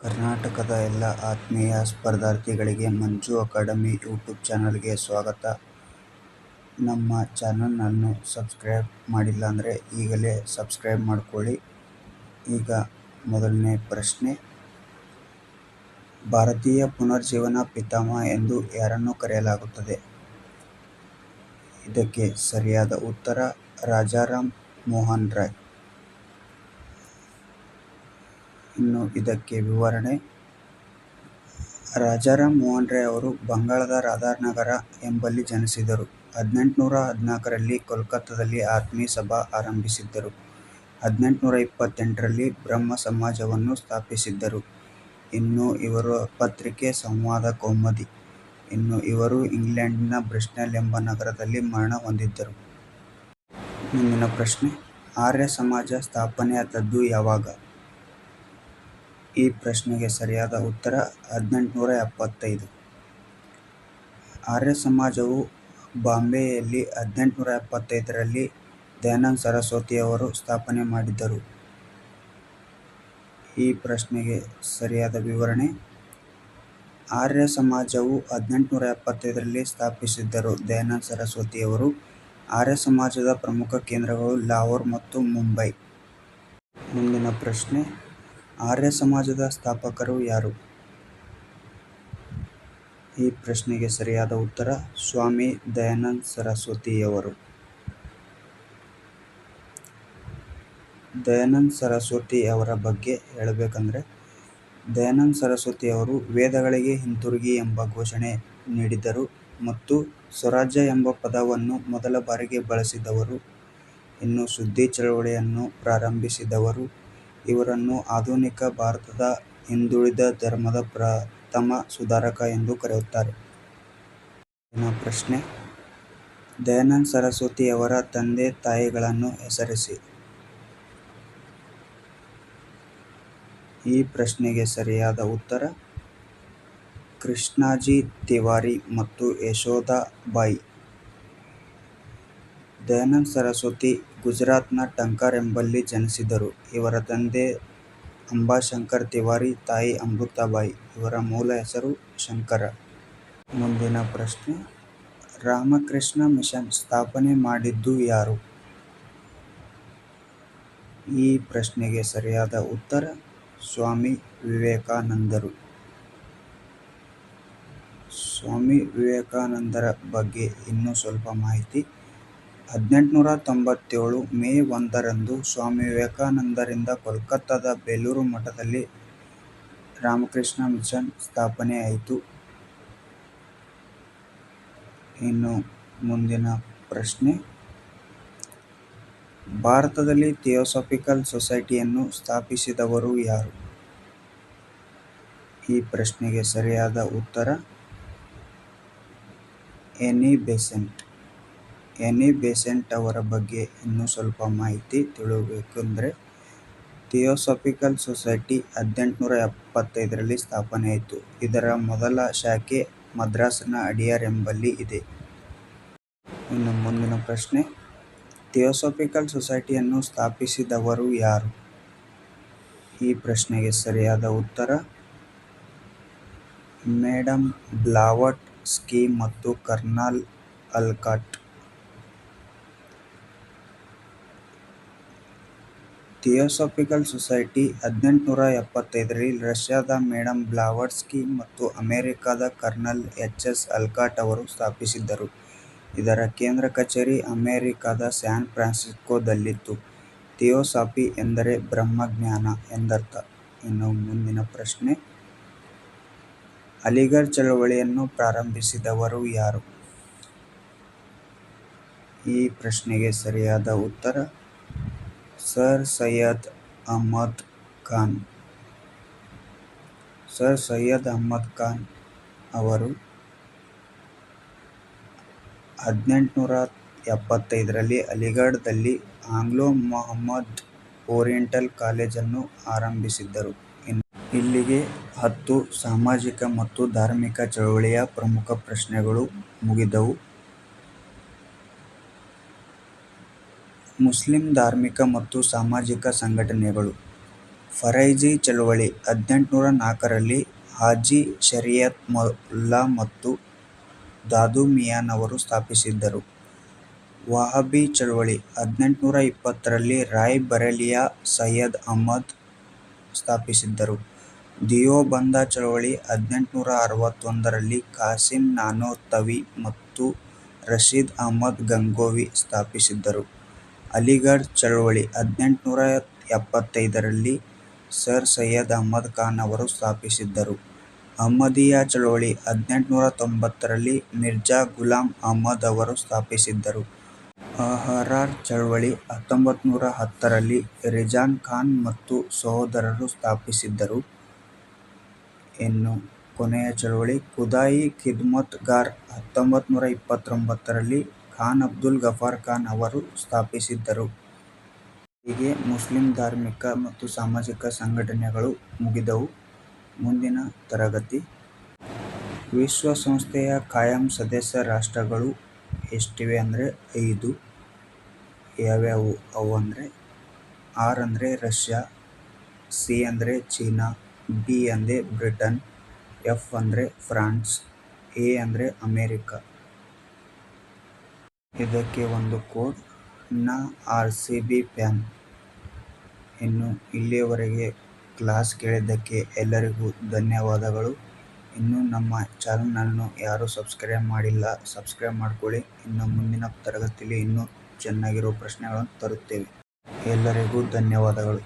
ಕರ್ನಾಟಕದ ಎಲ್ಲ ಆತ್ಮೀಯ ಸ್ಪರ್ಧಾರ್ಥಿಗಳಿಗೆ ಮಂಜು ಅಕಾಡೆಮಿ ಯೂಟ್ಯೂಬ್ ಚಾನಲ್ಗೆ ಸ್ವಾಗತ. ನಮ್ಮ ಚಾನಲನ್ನು ಸಬ್ಸ್ಕ್ರೈಬ್ ಮಾಡಿಲ್ಲ ಅಂದರೆ ಈಗಲೇ ಸಬ್ಸ್ಕ್ರೈಬ್ ಮಾಡ್ಕೊಳ್ಳಿ. ಈಗ ಮೊದಲನೇ ಪ್ರಶ್ನೆ. ಭಾರತೀಯ ಪುನರ್ಜೀವನ ಪಿತಾಮಹ ಎಂದು ಯಾರನ್ನು ಕರೆಯಲಾಗುತ್ತದೆ? ಇದಕ್ಕೆ ಸರಿಯಾದ ಉತ್ತರ, ರಾಜಾರಾಮ್ ಮೋಹನ್ ರಾಯ್. ಇನ್ನು ಇದಕ್ಕೆ ವಿವರಣೆ. ರಾಜಾರಾಮ್ ಮೋಹನ್ ರೇ ಅವರು ಬಂಗಾಳದ ರಾಧಾನಗರ ಎಂಬಲ್ಲಿ ಜನಿಸಿದರು. ಹದಿನೆಂಟುನೂರ ಹದಿನಾಲ್ಕರಲ್ಲಿ ಕೋಲ್ಕತ್ತಾದಲ್ಲಿ ಆತ್ಮೀಯ ಸಭಾ ಆರಂಭಿಸಿದ್ದರು. ಹದಿನೆಂಟುನೂರ ಇಪ್ಪತ್ತೆಂಟರಲ್ಲಿ ಬ್ರಹ್ಮ ಸಮಾಜವನ್ನು ಸ್ಥಾಪಿಸಿದ್ದರು. ಇನ್ನು ಇವರು ಪತ್ರಿಕೆ ಸಂವಾದ ಕೌಮದಿ ಇನ್ನು ಇವರು ಇಂಗ್ಲೆಂಡಿನ ಬ್ರಿಸ್ಟಲ್ ಎಂಬ ನಗರದಲ್ಲಿ ಮರಣ ಹೊಂದಿದರು. ಮುಂದಿನ ಪ್ರಶ್ನೆ. ಆರ್ಯ ಸಮಾಜ ಸ್ಥಾಪನೆಯಾದದ್ದು ಯಾವಾಗ? ಈ ಪ್ರಶ್ನೆಗೆ ಸರಿಯಾದ ಉತ್ತರ ಹದಿನೆಂಟುನೂರ ಎಪ್ಪತ್ತೈದು. ಆರ್ಯ ಸಮಾಜವು ಬಾಂಬೆಯಲ್ಲಿ ಹದಿನೆಂಟುನೂರ ಎಪ್ಪತ್ತೈದರಲ್ಲಿ ದಯಾನಂದ ಸರಸ್ವತಿಯವರು ಸ್ಥಾಪನೆ ಮಾಡಿದರು. ಈ ಪ್ರಶ್ನೆಗೆ ಸರಿಯಾದ ವಿವರಣೆ. ಆರ್ಯ ಸಮಾಜವು ಹದಿನೆಂಟುನೂರ ಎಪ್ಪತ್ತೈದರಲ್ಲಿ ಸ್ಥಾಪಿಸಿದ್ದರು ದಯಾನಂದ ಸರಸ್ವತಿಯವರು. ಆರ್ಯ ಸಮಾಜದ ಪ್ರಮುಖ ಕೇಂದ್ರಗಳು ಲಾಹೋರ್ ಮತ್ತು ಮುಂಬೈ. ಮುಂದಿನ ಪ್ರಶ್ನೆ. ಆರ್ಯ ಸಮಾಜದ ಸ್ಥಾಪಕರು ಯಾರು? ಈ ಪ್ರಶ್ನೆಗೆ ಸರಿಯಾದ ಉತ್ತರ ಸ್ವಾಮಿ ದಯಾನಂದ ಸರಸ್ವತಿಯವರು. ದಯಾನಂದ ಸರಸ್ವತಿ ಅವರ ಬಗ್ಗೆ ಹೇಳಬೇಕಂದ್ರೆ, ದಯಾನಂದ ಸರಸ್ವತಿಯವರು ವೇದಗಳಿಗೆ ಹಿಂತಿರುಗಿ ಎಂಬ ಘೋಷಣೆ ನೀಡಿದರು ಮತ್ತು ಸ್ವರಾಜ್ಯ ಎಂಬ ಪದವನ್ನು ಮೊದಲ ಬಾರಿಗೆ ಬಳಸಿದವರು. ಇನ್ನು ಸುದ್ದಿ ಚಳವಳಿಯನ್ನು ಪ್ರಾರಂಭಿಸಿದವರು. ಇವರನ್ನು ಆಧುನಿಕ ಭಾರತದ ಹಿಂದುಳಿದ ಧರ್ಮದ ಪ್ರಥಮ ಸುಧಾರಕ ಎಂದು ಕರೆಯುತ್ತಾರೆ. ಪ್ರಶ್ನೆ. ದಯಾನಂದ ಸರಸ್ವತಿಯವರ ತಂದೆ ತಾಯಿಗಳನ್ನು ಹೆಸರಿಸಿ. ಈ ಪ್ರಶ್ನೆಗೆ ಸರಿಯಾದ ಉತ್ತರ, ಕೃಷ್ಣಾಜಿ ತಿವಾರಿ ಮತ್ತು ಯಶೋಧಾ ಬಾಯಿ. ದಯಾನಂದ ಸರಸ್ವತಿ ಗುಜರಾತ್ನ ಟಂಕಾರ್ ಎಂಬಲ್ಲಿ ಜನಿಸಿದರು. ಇವರ ತಂದೆ ಅಂಬಾಶಂಕರ್ ತಿವಾರಿ, ತಾಯಿ ಅಮೃತಾಬಾಯಿ. ಇವರ ಮೂಲ ಹೆಸರು ಶಂಕರ. ಮುಂದಿನ ಪ್ರಶ್ನೆ. ರಾಮಕೃಷ್ಣ ಮಿಷನ್ ಸ್ಥಾಪನೆ ಮಾಡಿದ್ದು ಯಾರು? ಈ ಪ್ರಶ್ನೆಗೆ ಸರಿಯಾದ ಉತ್ತರ ಸ್ವಾಮಿ ವಿವೇಕಾನಂದರು. ಸ್ವಾಮಿ ವಿವೇಕಾನಂದರ ಬಗ್ಗೆ ಇನ್ನೂ ಸ್ವಲ್ಪ ಮಾಹಿತಿ. ಹದಿನೆಂಟುನೂರ ತೊಂಬತ್ತೇಳು ಮೇ ಒಂದರಂದು ಸ್ವಾಮಿ ವಿವೇಕಾನಂದರಿಂದ ಕೋಲ್ಕತ್ತಾದ ಬೇಲೂರು ಮಠದಲ್ಲಿ ರಾಮಕೃಷ್ಣ ಮಿಷನ್ ಸ್ಥಾಪನೆಯಾಯಿತು. ಇನ್ನು ಮುಂದಿನ ಪ್ರಶ್ನೆ. ಭಾರತದಲ್ಲಿ ಥಿಯೋಸಾಫಿಕಲ್ ಸೊಸೈಟಿಯನ್ನು ಸ್ಥಾಪಿಸಿದವರು ಯಾರು? ಈ ಪ್ರಶ್ನೆಗೆ ಸರಿಯಾದ ಉತ್ತರ ಎನಿ ಬೆಸೆಂಟ್. ಎನಿ ಬೇಸೆಂಟ್ ಅವರ ಬಗ್ಗೆ ಇನ್ನೂ ಸ್ವಲ್ಪ ಮಾಹಿತಿ ತಿಳಿಯಬೇಕೆಂದರೆ ಥಿಯೋಸಫಿಕಲ್ ಸೊಸೈಟಿ ಹದಿನೆಂಟುನೂರ ಎಪ್ಪತ್ತೈದರಲ್ಲಿ ಸ್ಥಾಪನೆಯಾಯಿತು. ಇದರ ಮೊದಲ ಶಾಖೆ ಮದ್ರಾಸಿನ ಅಡಿಯಾರ್ ಎಂಬಲ್ಲಿ ಇದೆ. ಇನ್ನು ಮುಂದಿನ ಪ್ರಶ್ನೆ. ಥಿಯೋಸಫಿಕಲ್ ಸೊಸೈಟಿಯನ್ನು ಸ್ಥಾಪಿಸಿದವರು ಯಾರು? ಈ ಪ್ರಶ್ನೆಗೆ ಸರಿಯಾದ ಉತ್ತರ ಮೇಡಂ ಬ್ಲಾವಟ್ ಸ್ಕೀಮ್ ಮತ್ತು ಕರ್ನಲ್ ಆಲ್ಕಾಟ್. ಥಿಯೋಸಾಫಿಕಲ್ ಸೊಸೈಟಿ ಹದಿನೆಂಟುನೂರ ಎಪ್ಪತ್ತೈದರಲ್ಲಿ ರಷ್ಯಾದ ಮೇಡಂ ಬ್ಲಾವರ್ಸ್ಕಿ ಮತ್ತು ಅಮೆರಿಕದ ಕರ್ನಲ್ ಎಚ್. ಎಸ್. ಅಲ್ಕಾಟ್ ಅವರು ಸ್ಥಾಪಿಸಿದ್ದರು. ಇದರ ಕೇಂದ್ರ ಕಚೇರಿ ಅಮೆರಿಕದ ಸ್ಯಾನ್ ಫ್ರಾನ್ಸಿಸ್ಕೋದಲ್ಲಿತ್ತು. ಥಿಯೋಸಾಫಿ ಎಂದರೆ ಬ್ರಹ್ಮಜ್ಞಾನ ಎಂದರ್ಥ. ಇನ್ನು ಮುಂದಿನ ಪ್ರಶ್ನೆ. ಅಲಿಗರ್ ಚಳವಳಿಯನ್ನು ಪ್ರಾರಂಭಿಸಿದವರು ಯಾರು? ಈ ಪ್ರಶ್ನೆಗೆ ಸರಿಯಾದ ಉತ್ತರ ಸರ್ ಸೈಯದ್ ಅಹ್ಮದ್ ಖಾನ್. ಸರ್ ಸೈಯದ್ ಅಹ್ಮದ್ ಖಾನ್ ಅವರು ಹದಿನೆಂಟುನೂರ ಎಪ್ಪತ್ತೈದರಲ್ಲಿ ಅಲಿಗಢದಲ್ಲಿ ಆಂಗ್ಲೋ ಮೊಹಮ್ಮದ್ ಓರಿಯೆಂಟಲ್ ಕಾಲೇಜನ್ನು ಆರಂಭಿಸಿದ್ದರು. ಇಲ್ಲಿಗೆ ಹತ್ತು ಸಾಮಾಜಿಕ ಮತ್ತು ಧಾರ್ಮಿಕ ಚಳುವಳಿಯ ಪ್ರಮುಖ ಪ್ರಶ್ನೆಗಳು ಮುಗಿದವು. ಮುಸ್ಲಿಂ ಧಾರ್ಮಿಕ ಮತ್ತು ಸಾಮಾಜಿಕ ಸಂಘಟನೆಗಳು ಫರೈಜಿ ಚಳುವಳಿ ಹದಿನೆಂಟುನೂರ ನಾಲ್ಕರಲ್ಲಿ ಹಾಜಿ ಶರಿಯತ್ ಮೊಲ್ಲಾ ಮತ್ತು ದಾದು ಮಿಯಾನವರು ಸ್ಥಾಪಿಸಿದರು. ವಹಾಬಿ ಚಳುವಳಿ ಹದಿನೆಂಟುನೂರ ಇಪ್ಪತ್ತರಲ್ಲಿ ರಾಯ್ ಬರೇಲಿಯ ಸೈಯದ್ ಅಹ್ಮದ್ ಸ್ಥಾಪಿಸಿದರು. ದಿಯೋಬಂದ ಚಳವಳಿ ಹದಿನೆಂಟುನೂರ ಅರವತ್ತೊಂದರಲ್ಲಿ ಕಾಸಿಮ್ ನಾನೋತವಿ ಮತ್ತು ರಶೀದ್ ಅಹಮದ್ ಗಂಗೋವಿ ಸ್ಥಾಪಿಸಿದರು. ಅಲಿಘಢ ಚಳವಳಿ ಹದಿನೆಂಟುನೂರ ಎಪ್ಪತ್ತೈದರಲ್ಲಿ ಸರ್ ಸೈಯದ್ ಅಹಮದ್ ಖಾನ್ ಅವರು ಸ್ಥಾಪಿಸಿದ್ದರು. ಅಹ್ಮದಿಯಾ ಚಳವಳಿ ಹದಿನೆಂಟುನೂರ ತೊಂಬತ್ತರಲ್ಲಿ ಮಿರ್ಜಾ ಗುಲಾಂ ಅಹಮದ್ ಅವರು ಸ್ಥಾಪಿಸಿದ್ದರು. ಅಹರಾರ್ ಚಳವಳಿ ಹತ್ತೊಂಭತ್ತನೂರ ಹತ್ತರಲ್ಲಿ ರಿಜಾನ್ ಖಾನ್ ಮತ್ತು ಸಹೋದರರು ಸ್ಥಾಪಿಸಿದ್ದರು. ಇನ್ನು ಕೊನೆಯ ಚಳವಳಿ ಖುದಾಯಿ ಖಿದ್ಮತ್ ಗಾರ್ ಹತ್ತೊಂಭತ್ತನೂರ ಇಪ್ಪತ್ತೊಂಬತ್ತರಲ್ಲಿ ಖಾನ್ ಅಬ್ದುಲ್ ಗಫಾರ್ ಖಾನ್ ಅವರು ಸ್ಥಾಪಿಸಿದ್ದರು ಹೀಗೆ ಮುಸ್ಲಿಂ ಧಾರ್ಮಿಕ ಮತ್ತು ಸಾಮಾಜಿಕ ಸಂಘಟನೆಗಳು ಮುಗಿದವು. ಮುಂದಿನ ತರಗತಿ ವಿಶ್ವಸಂಸ್ಥೆಯ ಕಾಯಂ ಸದಸ್ಯ ರಾಷ್ಟ್ರಗಳು ಎಷ್ಟಿವೆ ಅಂದ್ರೆ ಐದು. ಯಾವ್ಯಾವು ಅವು ಅಂದ್ರೆ ಆರ್ ಅಂದ್ರೆ ರಷ್ಯಾ, ಸಿ ಅಂದ್ರೆ ಚೀನಾ, ಬಿ ಅಂದ್ರೆ ಬ್ರಿಟನ್, ಎಫ್ ಅಂದ್ರೆ ಫ್ರಾನ್ಸ್, ಎ ಅಂದ್ರೆ ಅಮೆರಿಕ. ಇದಕ್ಕೆ ಒಂದು ಕೋಡ್, ನ ಆರ್ ಸಿ ಬಿ ಫ್ಯಾನ್. ಇನ್ನು ಇಲ್ಲಿಯವರೆಗೆ ಕ್ಲಾಸ್ ಕೇಳಿದ್ದಕ್ಕೆ ಎಲ್ಲರಿಗೂ ಧನ್ಯವಾದಗಳು. ಇನ್ನು ನಮ್ಮ ಚಾನಲ್ನನ್ನು ಯಾರು ಸಬ್ಸ್ಕ್ರೈಬ್ ಮಾಡಿಲ್ಲ, ಸಬ್ಸ್ಕ್ರೈಬ್ ಮಾಡ್ಕೊಳ್ಳಿ. ಇನ್ನು ಮುಂದಿನ ತರಗತಿಯಲ್ಲಿ ಇನ್ನೂ ಚೆನ್ನಾಗಿರೋ ಪ್ರಶ್ನೆಗಳನ್ನು ತರುತ್ತೇವೆ. ಎಲ್ಲರಿಗೂ ಧನ್ಯವಾದಗಳು.